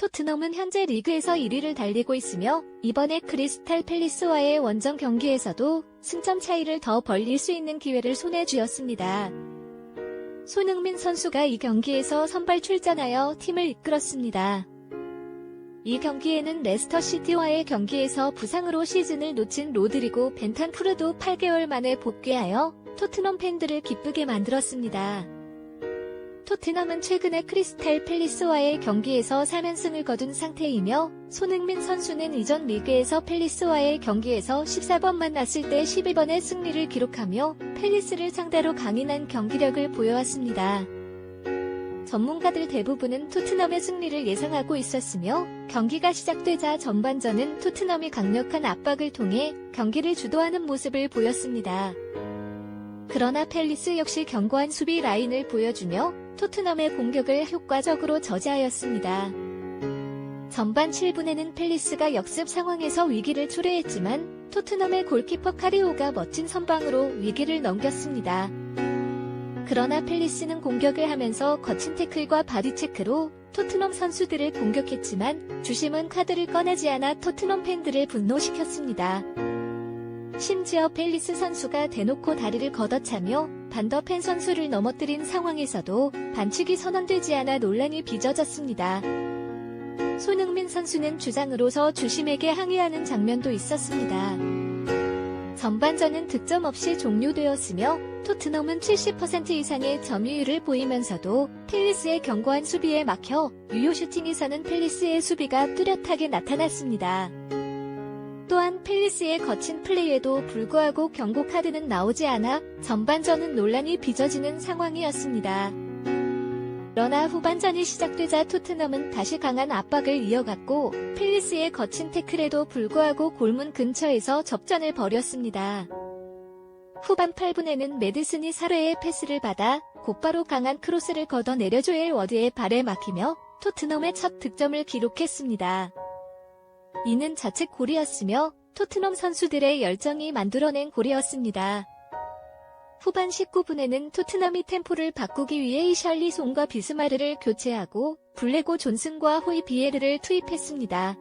토트넘은 현재 리그에서 1위를 달리고 있으며 이번에 크리스탈 팰리스와의 원정 경기에서도 승점 차이를 더 벌릴 수 있는 기회를 손에 쥐었습니다. 손흥민 선수가 이 경기에서 선발 출전하여 팀을 이끌었습니다. 이 경기에는 레스터 시티와의 경기에서 부상으로 시즌을 놓친 로드리고 벤탄푸르도 8개월 만에 복귀하여 토트넘 팬들을 기쁘게 만들었습니다. 토트넘은 최근에 크리스탈 팰리스와의 경기에서 3연승을 거둔 상태이며 손흥민 선수는 이전 리그에서 팰리스와의 경기에서 14번 만났을 때 12번의 승리를 기록하며 팰리스를 상대로 강인한 경기력을 보여왔습니다. 전문가들 대부분은 토트넘의 승리를 예상하고 있었으며 경기가 시작되자 전반전은 토트넘이 강력한 압박을 통해 경기를 주도하는 모습을 보였습니다. 그러나 팰리스 역시 견고한 수비 라인을 보여주며 토트넘의 공격을 효과적으로 저지하였습니다. 전반 7분에는 팰리스가 역습 상황에서 위기를 초래했지만 토트넘의 골키퍼 카리오가 멋진 선방으로 위기를 넘겼습니다. 그러나 팰리스는 공격을 하면서 거친 태클과 바디체크로 토트넘 선수들을 공격했지만 주심은 카드를 꺼내지 않아 토트넘 팬들을 분노시켰습니다. 심지어 팰리스 선수가 대놓고 다리를 걷어차며 반더펜 선수를 넘어뜨린 상황에서도 반칙이 선언되지 않아 논란이 빚어졌습니다. 손흥민 선수는 주장으로서 주심에게 항의하는 장면도 있었습니다. 전반전은 득점 없이 종료되었으며 토트넘은 70% 이상의 점유율을 보이면서도 팰리스의 견고한 수비에 막혀 유효 슈팅에서는 팰리스의 수비가 뚜렷하게 나타났습니다. 또한 팰리스의 거친 플레이에도 불구하고 경고 카드는 나오지 않아 전반전은 논란이 빚어지는 상황이었습니다. 그러나 후반전이 시작되자 토트넘은 다시 강한 압박을 이어갔고 팰리스의 거친 태클에도 불구하고 골문 근처에서 접전을 벌였습니다. 후반 8분에는 메디슨이 사르의 패스를 받아 곧바로 강한 크로스를 걷어 내려 조엘 워드의 발에 막히며 토트넘의 첫 득점을 기록했습니다. 이는 자책 골이었으며 토트넘 선수들의 열정이 만들어낸 골이었습니다. 후반 19분에는 토트넘이 템포를 바꾸기 위해 이샬리 송과 비스마르를 교체하고 블레고 존슨과 호이 비에르를 투입했습니다.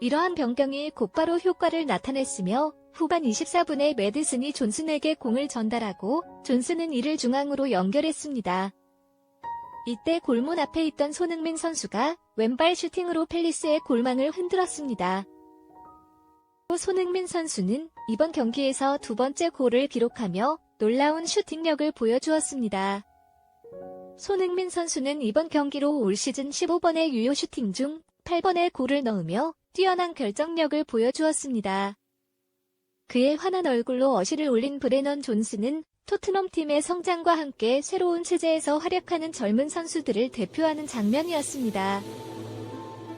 이러한 변경이 곧바로 효과를 나타냈으며 후반 24분에 메디슨이 존슨에게 공을 전달하고 존슨은 이를 중앙으로 연결했습니다. 이때 골문 앞에 있던 손흥민 선수가 왼발 슈팅으로 팰리스의 골망을 흔들었습니다. 또 손흥민 선수는 이번 경기에서 두 번째 골을 기록하며 놀라운 슈팅력을 보여주었습니다. 손흥민 선수는 이번 경기로 올 시즌 15번의 유효 슈팅 중 8번의 골을 넣으며 뛰어난 결정력을 보여주었습니다. 그의 환한 얼굴로 어시를 올린 브레넌 존스는 토트넘 팀의 성장과 함께 새로운 체제에서 활약하는 젊은 선수들을 대표하는 장면이었습니다.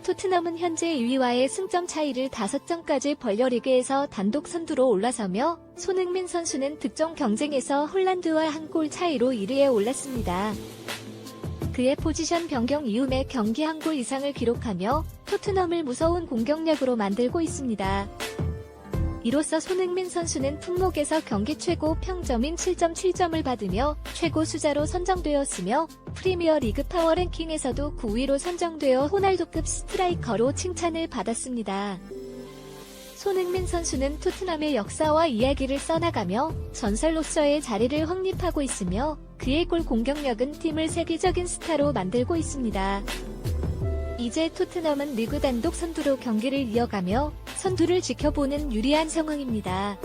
토트넘은 현재 2위와의 승점 차이를 5점까지 벌려 리그에서 단독 선두로 올라서며 손흥민 선수는 득점 경쟁에서 홀란드와 한 골 차이로 1위에 올랐습니다. 그의 포지션 변경 이후에 경기 한 골 이상을 기록하며 토트넘을 무서운 공격력으로 만들고 있습니다. 이로써 손흥민 선수는 품목에서 경기 최고 평점인 7.7점을 받으며 최고 수자로 선정되었으며 프리미어 리그 파워 랭킹에서도 9위로 선정되어 호날두급 스트라이커로 칭찬을 받았습니다. 손흥민 선수는 토트넘의 역사와 이야기를 써나가며 전설로서의 자리를 확립하고 있으며 그의 골 공격력은 팀을 세계적인 스타로 만들고 있습니다. 이제 토트넘은 리그 단독 선두로 경기를 이어가며 선두를 지켜보는 유리한 상황입니다.